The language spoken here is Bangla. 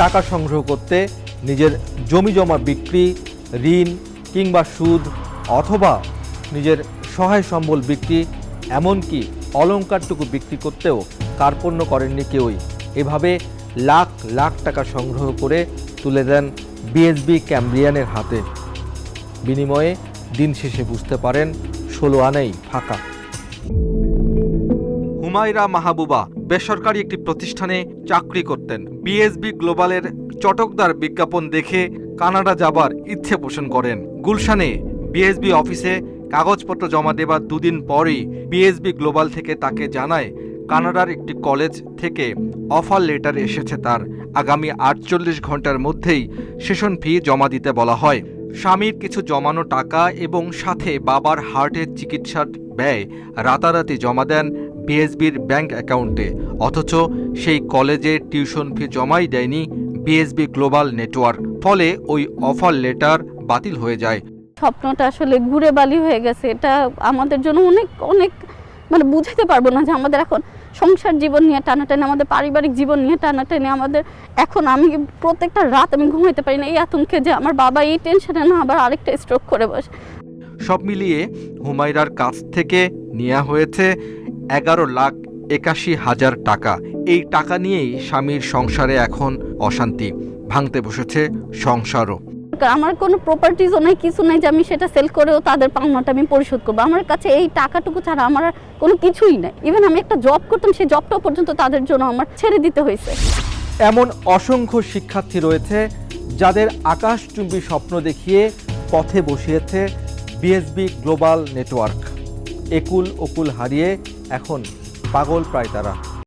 টাকা সংগ্রহ করতে নিজের জমি জমা বিক্রি, ঋণ কিংবা সুদ অথবা নিজের সহায় সম্বল বিক্রি, এমনকি অলঙ্কারটুকু বিক্রি করতেও কার্পণ্য করেননি কেউই। এভাবে লাখ লাখ টাকা সংগ্রহ করে তুলে দেন বিএসবি ক্যাম্ব্রিয়ানের হাতে। বিনিময়ে দিন শেষে বুঝতে পারেন, ষোলো আনেই ফাঁকা। হুমায়রা মাহবুবা বেসরকারি একটি প্রতিষ্ঠানে চাকরি করতেন। বিএসবি গ্লোবালের চটকদার বিজ্ঞাপন দেখে কানাডা যাবার ইচ্ছে পোষণ করেন। গুলশানে বিএসবি অফিসে কাগজপত্র জমা দেবার দুদিন পরেই বিএসবি গ্লোবাল থেকে তাকে জানায়, কানাডার একটি কলেজ থেকে অফার লেটার এসেছে তার। আগামী আটচল্লিশ ঘণ্টার মধ্যেই সেশন ফি জমা দিতে বলা হয়। স্বামীর কিছু জমানো টাকা এবং সাথে বাবার হার্টের চিকিৎসার ব্যয় রাতারাতি জমা দেন বিএসবির ব্যাংক অ্যাকাউন্টে অথচ সেই কলেজে টিউশন ফি জমাই দেয়নি বিএসবি গ্লোবাল নেটওয়ার্ক। ফলে ওই অফার লেটার বাতিল হয়ে যায়। স্বপ্নটা আসলে ঘুরে বালি হয়ে গেছে। এটা আমাদের জন্য অনেক অনেক মানে বুঝাতে পারব না যে আমাদের এখন সংসার জীবন নিয়ে টানাটানি আমাদের পারিবারিক জীবন নিয়ে টানাটানি আমাদের এখন আমি প্রত্যেকটা রাত আমি ঘুমাইতে পারি না। এই আতঙ্কে যে আমার বাবা এই টেনশনে না আবার আরেকটা স্ট্রোক করে বসে। সব মিলিয়ে হুমায়রার কাছ থেকে নেওয়া হয়েছে এগারো লাখ একাশি হাজার টাকা। এই টাকা নিয়েই স্বামীর সংসারে এখন অশান্তি। ভাঙতে বসেছে সংসারও। আমার কোনো প্রপার্টিজও নাই কিছু নাই যে আমি সেটা সেল করেও তাদের পাওনাটা আমি পরিশোধ করব। আমার কাছে এই টাকাটুকু ছাড়া আমার আর কোনো কিছুই নাই। ইভেন আমি একটা জব করতাম সেই জবটাও পর্যন্ত তাদের জন্য আমার ছেড়ে দিতে হয়েছে। এমন অসংখ্য শিক্ষার্থী রয়েছে যাদের আকাশচুম্বী স্বপ্ন দেখিয়ে পথে বসিয়েছে বিএসবি গ্লোবাল নেটওয়ার্ক একুল ওকুল হারিয়ে এখন পাগল প্রায় তারা।